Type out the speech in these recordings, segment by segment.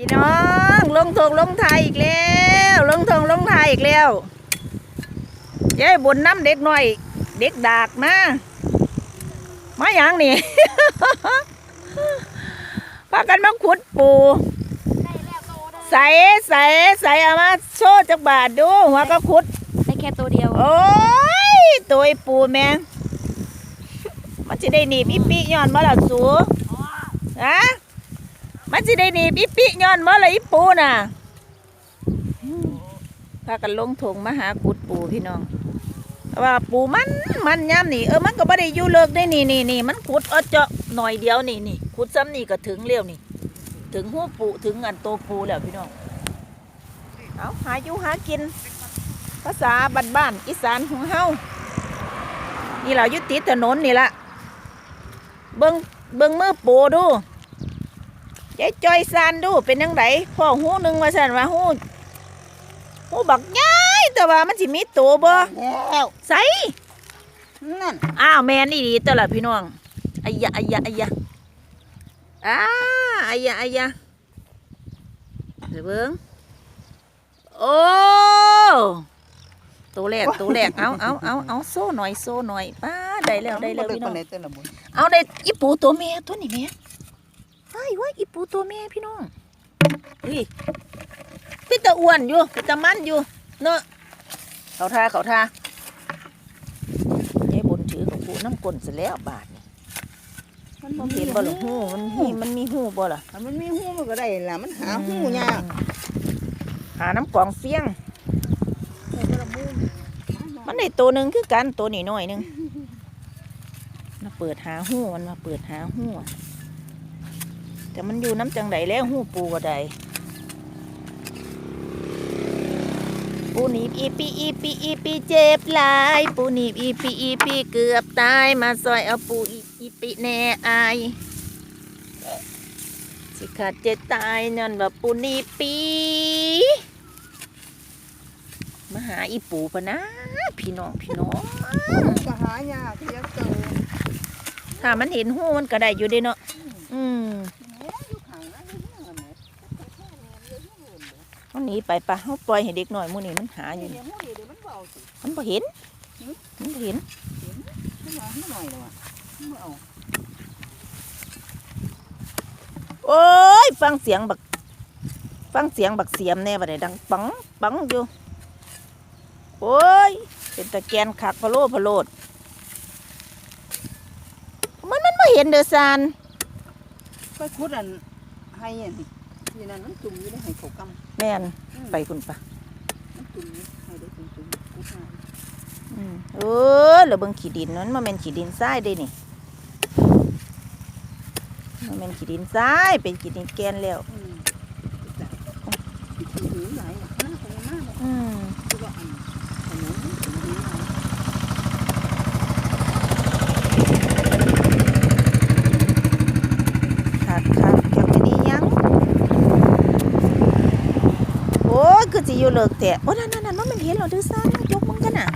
พี่น้องลงทงลงไทยอีกแล้วลงทงลงไทยอีกแล้วยายบุญน้ำเด็กหน่อย เด็กดากมามาอย่างนี่พากันมาขุดปูใส่ใส่ใส่เอามาโชว์จักบาทดูหัวก็ขุดได้แค่ตัวเดียว โอ้ยตัวไอ้ปูแม่งมันจะได้หนีบอีปิย้อนบ่ล่ะสูฮะ มันจะได้หนีบอีปิย้อนบ่ล่ะอีปูน่ะพากันลงถงมาหาขุดปูพี่น้องว่าปูมันมันย่ำนี่เออมันก็ไม่ได้ยู่เลิกได้นี่นี่นี่มันขุดเอาเจาะหน่อยเดียวนี่นี่ขุดซ้ำนี่ก็ถึงเร็วนี่ ถึงหัวปูถึงอันโตปูแล้วพี่น้องเอาหาอยู่หากิน ภาษาบ้านๆอีสานของเฮานี่เรายู่ติถนนนี่ละเบิงเบิงมือปูดู ใจจอยซานดูเป็นยังไงพ่อหูหนึ่งว่าสันว่าหูหูบักย้ายแต่ว่ามันสิมีตัวบ่แล้วใส่นั่นอ้าวแม่นี่ดีตัวละพี่น้องอายะอายะอายะอ้าอายะอายะเดี๋ยวเบิ้งโอ้ตัวแรกตัวแรกเอาเอาเอาเอาโซ่หน่อยโซ่หน่อยป้าได้แล้วได้แล้วพี่น้องในตัวละบุญเอาได้อีปูตัวแม่ตัวนี้แม่ ไอ้ว่าอีปูตัวแม่พี่น้องเฮ้ยพี่ตะอ้วนอยู่พี่ตะมันอยู่ เนอะเขาท่าเขาท่ายายบนถือของปูน้ำกลนเสร็จแล้วบาทนี่มันมันเห็นบ่หรอหูมันหีมันมีหูบ่ล่ะมันมีหูมันก็ได้ล่ะมันหาหูยากหาน้ำกรองเฟี้ยง มันได้ตัวหนึ่งคือกันตัวนี้น้อยหนึงมาเปิดหาหูมันมาเปิดหาหูอะ แต่มันอยู่น้ำจังไดแล้วหูปูก็ได้ปูหนีบอีปีอีปีอีปีเจ็บหลาย ปูหนีบอีปีอีปีเกือบตายมาซอยเอาปูอีอีปีแน่อายสิขาดเจ็ตายนั่นว่าปูหนีบปีมาหาอีปูปะนะ พี่น้องพี่น้องก็หายากที่จะเจอถ้ามันเห็นหูมันก็ได้อยู่เด้เนาะอืม อยู่ข้างนั้นนี่มัน เอาหนีไปปะเขาปล่อยให้เด็กหน่อยมูนี่มันหาอยู่นี่มันบ่เห็นมันบ่เห็นโอ้ยฟังเสียงบัก ฟังเสียงบักเสียมแน่บัดนี้ดังปังปังอยู่โอ้ยเป็นตะแกนคักพะโลพะโลดมันมันบ่เห็นเด้อซานไปขุดอันให้อันนี้ ที่นั่นมันจุ่มอยู่ในให้เขากแม่นไปคุณปะำมันจุ่มอยู่ให้ได้จุ่มจุ่มขุดให้อืมเออแล้วเบิ่งขี้ดินนั้นมันเป็นขี้ดินทรายเด้นี่มันเป็นขี้ดินทรายเป็นขี้ดินแกนแล้ว อืมจ้ะถือหลายหนักหน้าของหน้าเลยอืม คือว่าอันถนนมันถือหลาย ขาดขาดเก็บจะดียังโอ้ยคือสิอยู่เลิก แต่โอ้นั่นนั่นนั่นมันมันเห็นเราดื้อซ่ามันยกมึงกันน่ะ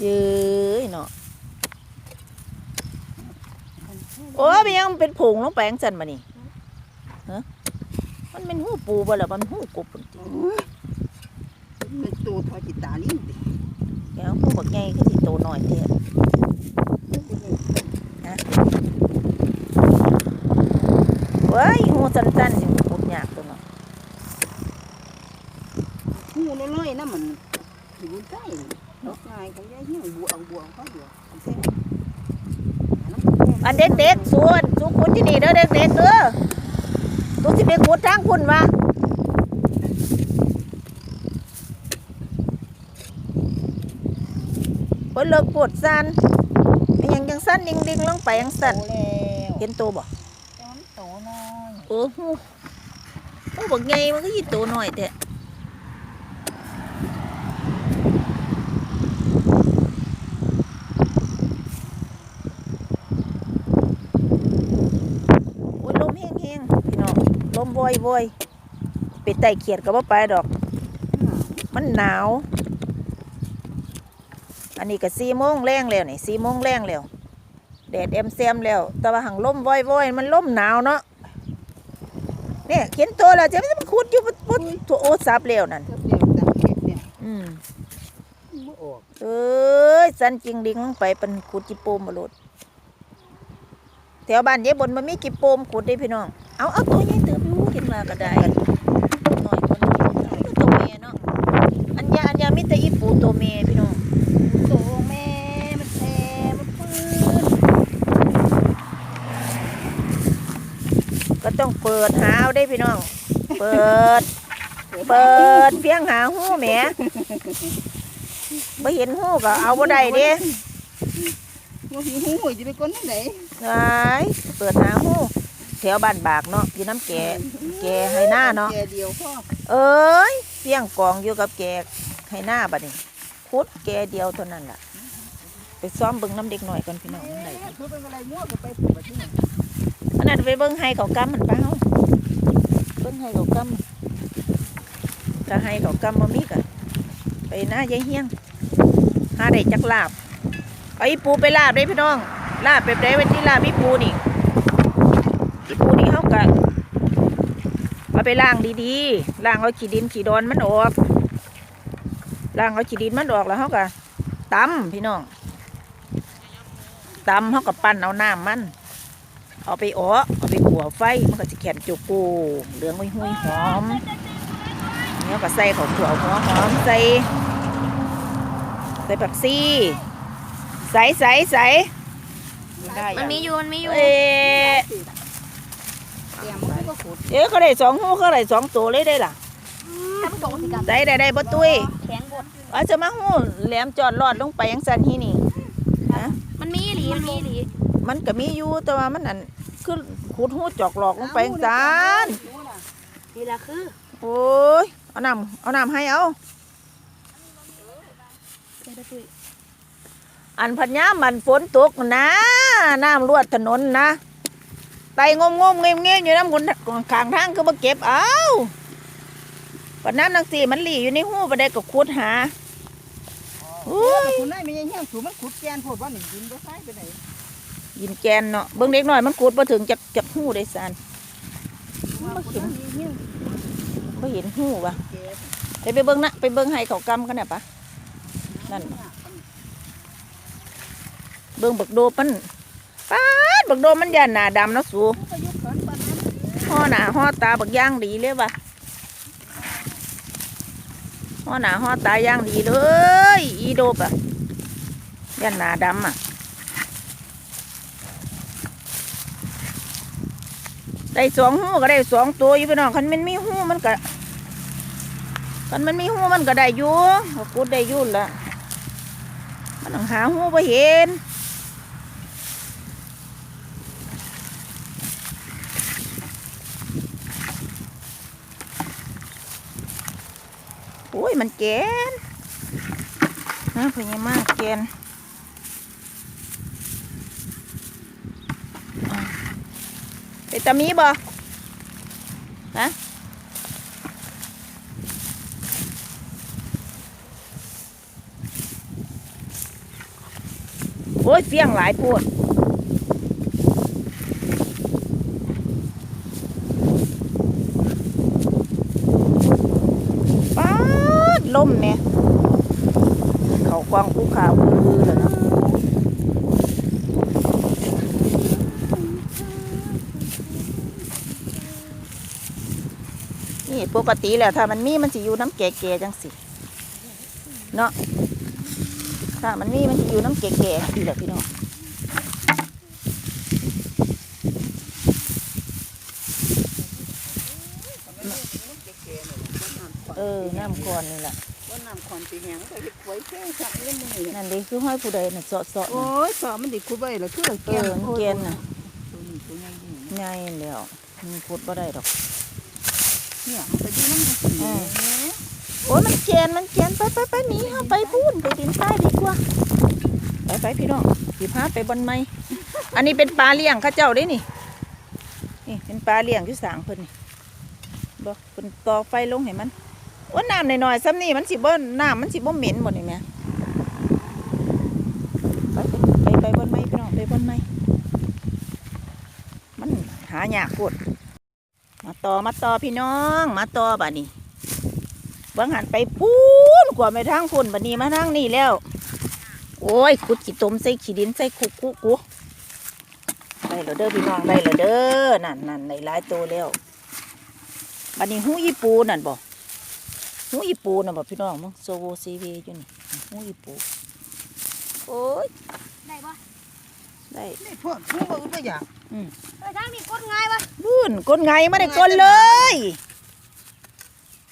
เย้ยเนาะโอ้ยมันยังเป็นผงลงไปจังจันมานี่ฮะมันเป็นหูปูบ่ล่ะมันหูกบปุ่นติเป็นตัวทอจิตาลิ้นดิเดี๋ยวหูบักใหญ่คือสิโตหน่อยเท่ เว้ยหูสั้นๆสิขุดยากตัวเนาะหูน้อยๆนะมันอยู่ใกล้ดอกไม้ของยายเหี่ยวบัวเอาบัวเขาบัวเอาเส้นอันเด็กๆส่วนสุขุดที่นี่เด้อเด็กๆเด้อตัวสิไปขุดทางคุณวะโอ้ยเลิกปวดสั้น มันยังยังสั้นดิ่งดิ่งๆลงไปยังโตสั้นแล้วเห็นตัวบ่มันโตน้อยโอ้โหโอ้บักใหญ่มันก็ยีตัวหน่อยแต่โอ้ยลมแห้งๆพี่น้องลมบ่อยๆไปไต่เขียดก็บ่ไปดอก มันหนาว อันนี้ก็สี่โมงแรงแล้วนี่สี่โมงแรงแล้ว แดดเอ็มแซมแล้ว แต่ว่าหังลมว่อยๆมันลมหนาวเนาะเนี่ยเข็นตัวแล้วจะมันขุดอยู่ปุ๊บตัวโอ้ซับแล้วนั่นถ้าเปรี้ยวตามเข็ดเนี่ยอืมบ่ออกเอ้ยสันจริงดิงลงไปเป็นขุดจิโปมมาโลดแถวบ้านยายบนมันมีจิโปมขุดได้พี่น้อง เอาเอาตัวใหญ่เติบอยู่เห็นมาก็ได้น้อยคนนี้ตัวเมียเนาะอันยาอันยามิตรอีปูตัวเมียพี่น้อง โตแม่มันแท้มันปื้น ก็ต้องเปิดหาเอาได้พี่น้อง เปิด เปิดเพียงหาหูแหมไม่เห็นหูก็เอาบ่ได้เด้บ่หิวหูจะไปก้นที่ไหนไายเปิดหาหูแถวบ้านบากเนาะอยู่น้ำแก่แก่ให้หน้าเนาะแก่เดียวพ่อเอ้ยเพียงกองอยู่กับแก่ให้หน้าบัดนี้คุดแก่เดียวเท่านั้นล่ะไปซ้อมเบิ่งน้ำเด็กหน่อยก่อนพี่น้องมันไหนคือเป็นอะไรมั่วก็ไปปลูกแบบนี้อันนั้นไปเบิ่งให้เขากำมันเปล่า เบิ่งให้เขากำถ้าให้เขากำบ่มีก็ไปหน้ายายเฮียงหาได้จักลาบเอาอีปูไปลาบได้พี่น้องลาบแบบใดเป็นที่ลาบอีปูนี่อีปูนี่เฮากะเอาไปล้างดีๆล้างเอาขี้ดินขี้ดอนมันออกล้างเอาขี้ดินมันออกแล้วเฮากะตำพี่น้องตำเฮากะปั้นเอาน้ำมัน เอาไปอ๋อ เอาไปขัวไฟมันก็จะแข็งจุกูเหลืองหุยหุยหอมแล้วก็ใส่ของขัวหัวหอมใส่ใส่ผักซีใส่ใส่ใส่ได้มันมีอยู่มันมีอยู่เอ๊ะเตรียมมันก็ขุดเอ๊ะเขาได้สองหูเขาได้สองตัวเลยได้ล่ะถ้ามันโดนสิกันได้ได้ได้บตุ้ยแข็งบดอาจจะมาหูแหลมจอดรอดลงไปยังสันที่นี่มันมีหลีมันมีหลีมันก็มีอยู่แต่ว่ามันอันคือ ขุดหูจอกหลอกลงไปยังสันนี่แหละคือ โอ้ย เอาน้ำเอาน้ำให้เอาเจดตุยอันพันยามมันฝนตกนะ น้ำรวดถนนนะ ไตงมงมเงียบเงียบอยู่น้ำคนข้างทางก็มาเก็บเอาปันน้ำนังสีมันหลีอยู่ในหูประเด็ก็ขุดหาอู้ยคุณนายไม่ยังเหี้ยงสูมันขุดแกนโพดว่าหนึ่งดินบ่ใช่ไปไหน ยินแกนเนาะเบิ่งเด็กหน่อยมันขุดมาถึงจากจากหู้ได้สานว่าคุณนายมีเหี้ยงไม่เห็นหู้วะไปไปเบิ่งนะไปเบิ่งให้เขากำกันน่ะปะนั่นเบิ่งบักโดมันป้าบักโดมันยานหนาดำเนาะสุขห่อหนาห่อตาบักย่างดีเลยวะห่อหนาห่อตาย่างดีเลย อีโดบอะยันหนาดำอะ ได้สองหูก็ได้สองตัวอยู่พี่น้องคันมันมีหูมันก็คันมันมีหูมันก็ได้อยู่ก็กูได้ยู่นละมันต้องหาหูไปเห็นโอ้ยมันแกนนะพญามากแกนอ่า เป็นตามีบ่ฮะโอ้ยเสียงหลายปวดป๊าดลมเนี่ย เขากวางภูเขาคือเลยนะ ปกติแล้วถ้ามันมีมันจะอยู่น้ำแก่ๆจังสิเนาะถ้ามันมีมันจะอยู่น้ำแก่ๆดีแหละพี่น้องเออน้ำก่อนนี่แหละว่าน้ำควันสีแหงก็เห็ดไว้แค่สักเล่มมือนั่นดิคือห้อยผู้ใดน่ะเสาะเสาะโอ้ยสอมันดิคุบไปแล้วคือแกเอนอมันแกนน่ะตัวนี้ตัวใหญ่ดีใหญ่แล้วมันขุดบ่ได้ดอก เนี่ยไปดูน้ำสีโอ้ยมันเจีนมันเจีนไปไปไปหนีเขาไปพูนไปดินใต้ดีกว่า ไปไปพี่น้องสีพาไปบนไม้อันนี้เป็นปลาเลี้ยงข้าเจ้าได้นี่ นี่เป็นปลาเลี้ยงที่สางเพิ่นนี่บอกเพิ่นต่อไฟลงเห็นมันว่าน้ำหน่อยๆซ้ำนี่มันสิบ่น้ำมันสิบ่เหม็นหมดเลยนไหมไปไปไปบนไม้พี่น้องไปบนไม้มันหายากปวด มาต่อมาต่อพี่น้อง มาต่อบัดนี้เบิ่งหันไปพูนกว่าไปทางพุ่นบัดนี้มาทางนี่แล้ว โอ้ยขุดขี้ตมใส่ขี้ดินใส่คุกคุกกูได้แล้วเด้อพี่น้องได้แล้วเด้อนั่นนั่นได้หลายตัวแล้วบัดนี้หูอีปูนั่นบ่หูอีปูนั่นบ่พี่น้องมึงโซโวซีวีอยู่นี่หูอีปูโอ้ยได้ปะ ได้นี่พวกผู้บ่อึดบ่อยากเออทางนี้กดง่ายปะบุ่นกลไงไม่ได้กลเลย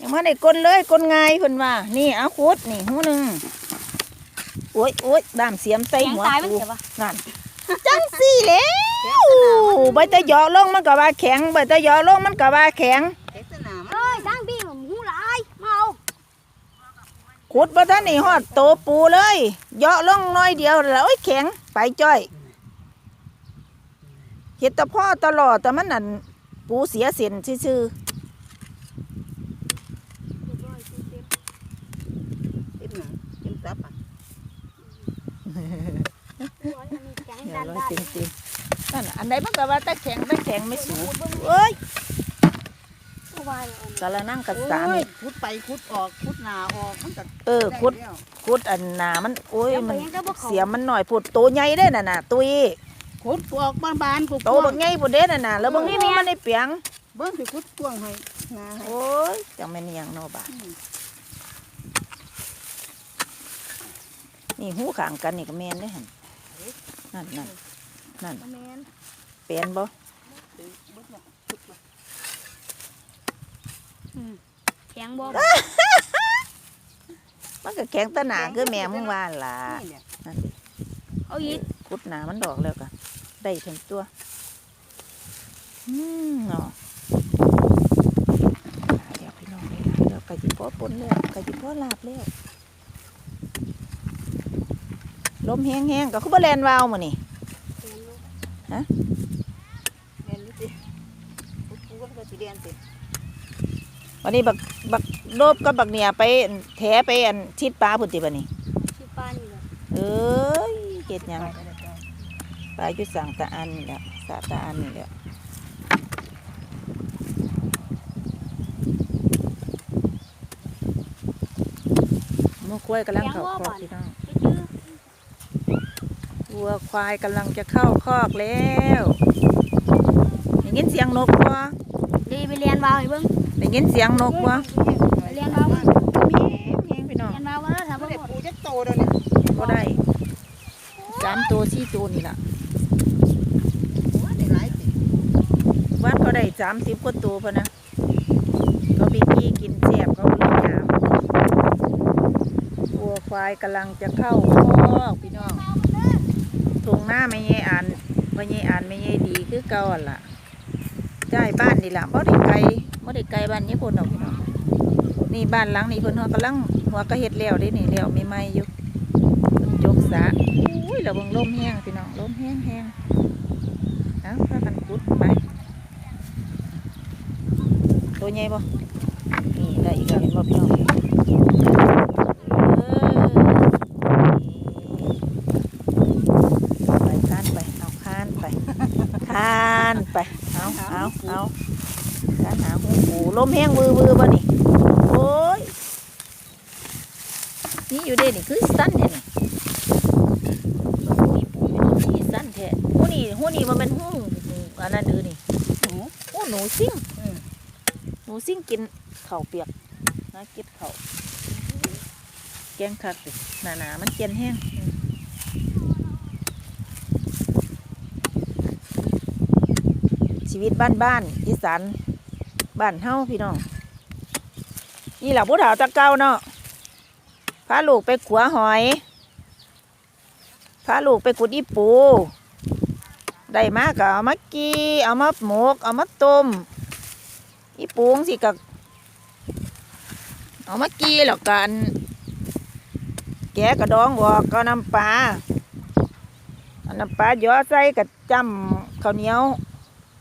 ยังไม่ได้กลเลยกลไงเพิ่นว่า นี่เอาขุดนี่หูหนึ่งโอ้ยโอ้ยดามเสียมใส่แข็งหัวตายมันกูเสียปะนั่นจังสี่แล้วใบตะเหยาะลงมันก็ว่าแข็งใบตะเหยาะลงมันก็ว่าแข็งเด็กสนามเอ้ยทางพี่ผมหูหลายมาเอาขุดบ่ทันนี่ฮอดโตปูเลยเหยาะลงน้อยเดียวแล้วโอ้ยแข็งไปจ้อย เฮ็ดแต่พ่อตลอดแต่มันนั่นปูเสียเส้นซื่อเต็มหนังเต็มตับอะแข็งๆเนี่ยด้านร้อยด้านจริงๆนั่นน่ะอันใดมันก็ว่าตะแข็งตะแข็งไม่สูงเอ้ยเอาไว้เลยกะละนั่งกับโอ้สามยนี่ ขุดไปขุดออกขุดหน้าออกมันก็เออคุดได้แล้ว คุดอันหนามันโอ้ยเดี๋ยวไปมันยังจะบอกเขาเสียมันหน่อยพูดโตใหญ่ได้น่ะน่ะ ตุย ขุดออกบานๆกูโตบักใหญ่พูดเด้น่ะน่ะแล้วบางทีมันได้เปียงเบิ่งสิขุดกว้างให้หน้าให้โอ้ยจังแม่นอิหยังเนาะบ่าอืมนี่หูข้างกันนี่ก็แม่นเด้หั่นนั่นนั่นนั่นแมนเปลี่ยนบ่เบิ่งเบิ่งแล้วขุดมาแข็งบ่มันก็แข็งแตะหนาคือแม่มึงว่าล่ะนี่เนี่ยนั่นดิเอาอีก คุดหนามันดอกแล้วก็ได้ถึงตัว อืมเนาะหลายแล้วพี่น้องได้หลายแล้วไก่จิพ่อปนแล้วไก่จิพ่อลาบแล้วลมแห้งๆก็คือบ่แลนวาวมื้อนี่เรียนนี่สิขุดกูก็สิเรียนสิวันนี้บักบักโลบกับบักเนี่ยไปอั่นแถไปอันชิดปลาพุ่นติบัดนี้ชื่อป้านี่เหรอเอ้ยเฮ็ดหยังไปได้แล้วปลาอยู่สั่งตะอันนี่แหละสะตะอันนี่แหละหมูควายกำลังเข้าคอกพี่น้องชื่อวัวควายกำลังจะเข้าคอกแล้วได้ยินเสียงนกบ่ดีไปเรียนวาวให้เบิ่งได้ยินเสียงนกบ่ไปเรียนวาวมาแม่แม่พี่น้องเรียนวาวว่าถ้าบ่บ่ได้หมดปูจักโตเด้อเนี่ยก็ได้สามตัวสี่ตัวนี่ล่ะ โอ้ยได้หลายสิ ว่านเขาได้สามสิบกว่าตัวพะนะเขาบีกี้กินแซ่บเขาเลี้ยงยามวัวควายกำลังจะเข้าคอกพี่น้องทงหน้าไม่ใช่อ่านไม่ใช่อ่านไม่ใช่ดีคือเก่าล่ะจ่ายบ้านนี่ล่ะบ่ได้ไกลบ่ได้ไกลบ้านนี้พุ่นดอกพี่น้องนี่บ้านหลังนี่เพิ่นเฮากำลังหัวกระเฮ็ดแล้วเด้นี่แล้วมีไม้อยู่ยกสะอุ้ยแล้วเบิ่งลมแห้งพี่น้องลมแห้งแห้งเอ้าพากันขุดไป ตัวใหญ่บ่นี่ได้อีกแล้วเห็นบ่พี่น้องเออไปคานไปเอาคานไปคานไปเอาเอาเอาคานหาหูปูลมแห้งวือวือบ่นี่โอ้ยนี่อยู่เด้นี่คือสั้นแท้นี่หูปูนี่สั้นแท้หูนี่หูนี่มันเป็นหูอันนั้นเด้อนี่โอ้โหหูหนูซิ่งเออห นูซิ่งกินเข้าเปียกนะเก็บข้าแกงคักสิหนาหนาๆมันเจียนแห้งชีวิตบ้านบ้านๆอีสานบ้านเฮ้าพี่น้อง นี่แหละผู้ถาวตะเก้าเนาะพาลูกไปขัวหอยพาลูกไปกุดอีปู ได้มาก็เอามากีเอามาหมก เอามาต้ม อีปูงสิกับเอามากีแล้วกัน แกะกระดองออกก็น้ำปลาอาน้ำปลาหยอใส่กับจำข้าวเหนียว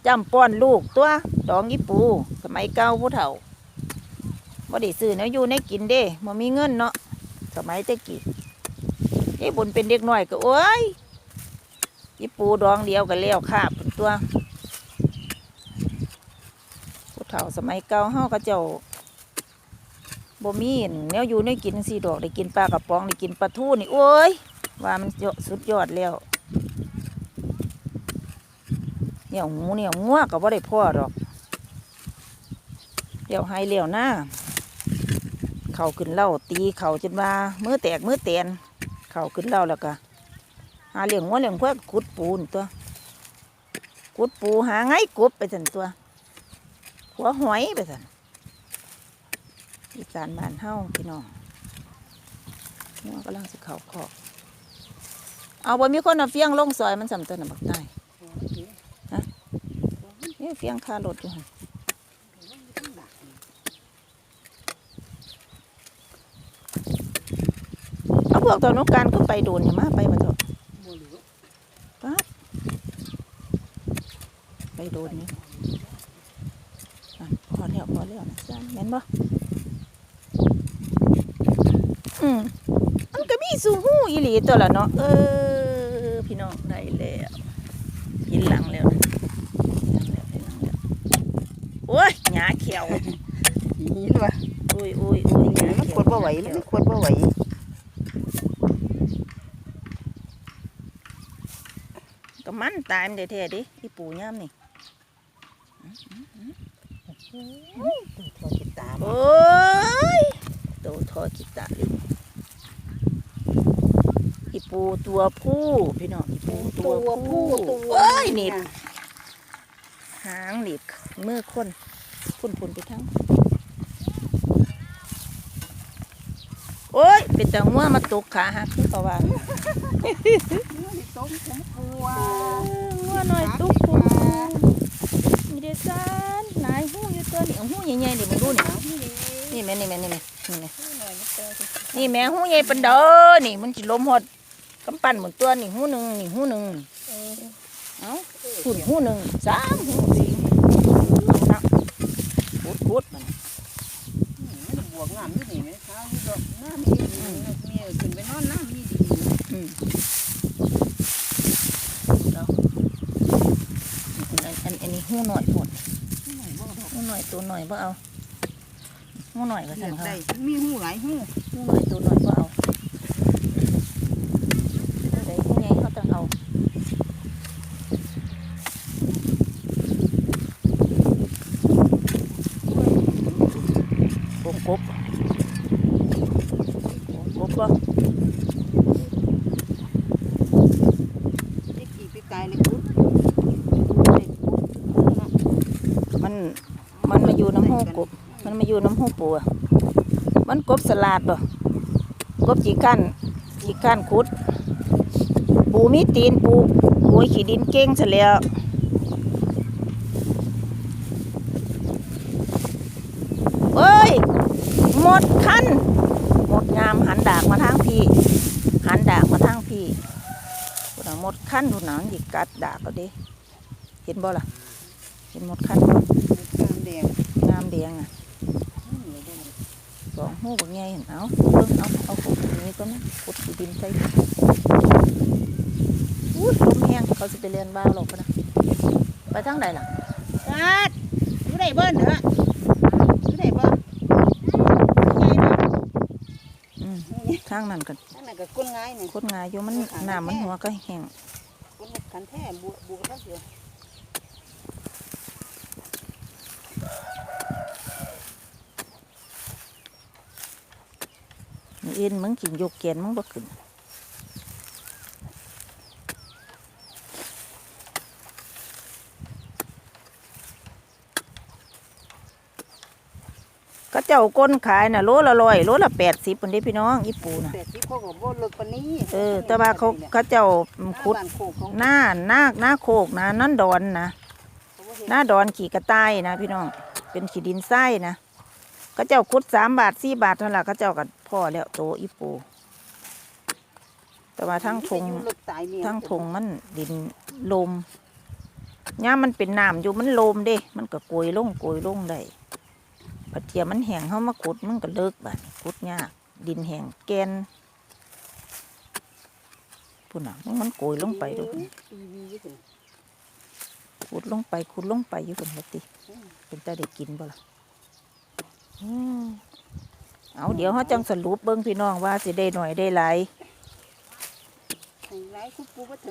จำป้อนลูกตัวดองอีปู สมัยเก่าผู้เฒ่าบ่ได้ซื้อเนาะอยู่ในกินเด้บ่มีเงินเนาะสมัยต่กี้ไอ้บุญเป็นเด็กน้อยก็โอ้ยอีปูดองเดียวก็แล้วคาบพุ่นตัว เฒ่าสมัยเก่าเฮาก็เจ้าบ่มีแนวอยู่ในกินสิดอกได้กินปลากระป๋องได้กินปลาทูนี่โอ้ยว่ามันยอดสุดยอดแล้วเนี่ยหูเนี่ยงัวก็บ่ได้พ่อดอกเลี้ยวให้เลี้ยวหน้าเข่าขึ้นเล่าตีเข่าจนว่ามือแตกมือเตียนเข่าขึ้นเล่าแล้วก็หาเลี้ยงงัวเลี้ยงเพื่อขุดปูนตัวขุดปูหาไงกบไปสันตัว หัวหอยไปสันอีสานบ้านเฮาพี่น้องงัวกำลังสิเขาคอกเอาบ่มีคนเอาเฟียงลงซอยมันสำตัวน่ะบักใต้ฮะนี่เฟียงคารถอยู่หันเอาพวกตอนนุการก็ไปโดนเนี่ยมาไปมาเถอะไปโดนนี่ พอแล้วพอแล้วนะจ้าแม่นบ่อืมมันก็มีสูหูอีหลีตัวละเนาะเออ พี่น้องได้แล้วกินหลังแล้วนะกินหลังแล้วกินหลังแล้วโอ้ยหยาเขียวนี่ด้วยโอ้ยโอ้ยโอ้ยหยามันเขีกยวดบ่ไหวมันกดบ่ไหวก็มันตายมันได้แท้ๆดิอีปูย่ามนี่ ตัวทอจิตตามโอ้ยโตทอกิตาลิงอีปูตัวผู้พี่น้องอีปูตัวผู้เอ้ยหนีบหางหนีบมือคนพุ่นพุ่นไปทั้งโอ้ย เป็นจังว่ามาตกขาหักคือเขาว่าต้มผมกลัวงัวหน่อยตุกปูมีเด ซานนายหู้อยู่ตัวนี่เอาหู้ใหญ่ๆนี่มึงดูนี่นี่แม่นี่แม่นี่แม่นี่แม่นี่แม่หูใหญ่ป็นเด้อนี่มันสิล้มหดกำปั้นหมือนตัวนี่หูหนึ่งนี่หูหนึ่งเอ้าหุ่นหูหนึ่งสามหูสี่เอานะพุดพุดมันมันบวกงามอยู่นี่แม่ค้าอยู่ดอกน้ำมีมีขึ้นไปนอนน้ำมีดีอืมเอาอั นอันอันนี้หูหน่อยหมดหูหน่อยตัวหน่อยบ่เอาหูหน่อยก็เลืสั่อนกเขาได้มีหูหลายหูหูหน่อยตัวหน่อยบ่เอาตัวใดหูใหญ่เขาต้องเอา กบกบกบบ่ ที่กี่ปีกายเลยคุณ มันมันมาอยู่น้ำหูกบ มันมา อยู่น้ำหูปูอะมันกบสลัดบ่กบจีกันจีกันขุด ปูมีตีนปูปูขี้ดินเก่งซะแล้วเอ้ย หมดคันหมดงามหันดากมาทางพี่หันดากมาทางพี่พุ่นน่ะหมดคันดูหนังหยิกกัดดากก็ดิเห็นบ่ล่ะ เห็นหมดคันบ่กามแดงงามแดงอะส องหูบักใหญ่เห็นเอาเบิ่งเอาเอาขุดนี้ก็นะขุดดินใส่อู้ลมแห้งเขาสิไปเรียนบ้าหรอกปะนะไปทางใดล่ะกัดอยู่ได้เบิ้ลเหรออยู่ได้เบิ้ลอืมทางนั้นก็นั่นน่ะก็ก้นง่ายนี่โคตรงายอยู่มันน้ำมันหัวก็แห้งก้นขันแท้บุบุกแล้วเสีย มื้ออื่นมึงกินยกเกียนมึงบ่ขึ้นก็เจ้าก้นขายน่ะโลละร้อยโลละแปดสิบคนเด้พี่น้องอีปูน่ะ แต่ที่เขาก็บ่เลิกปานนี้เออ แต่ว่าเขาเขาเจ้าขุดบ้านโคกเขาหน้าหน้าหน้าโคกนะนั่นดอนนะ เขาบ่เฮ็ดหน้าดอนขี่กระต่ายนะพี่น้อง เป็นขี่ดินทรายนะเขาเจ้าขุดสามบาทสี่บาทเท่านั้นละเขาเจ้ากับ พ่อแล้วโตอีปูแต่ว่าทั้งทงอยู่เลิกตายเนี่ยทั้งทงมันดินลมย่ามมันเป็นน้ำอยู่มันลมเด้ มันก็โกยลงโกยลงได้ปัดเทียมันแห้งเขามาขุดมันก็เลิกบาดขุดยากดินแห้งแกนพุ่นอะมันโกยลงไปดูอีวีอยู่พุ่นขุดลงไปขุดลงไปอยู่คนละติเป็นตาได้กินบ่ล่ะอืม เอาเดี๋ยวเขาจังสรุปเบิ้งพี่น้องว่าสิได้หน่อยได้หลายให้หลายคุดปูบ่ถึง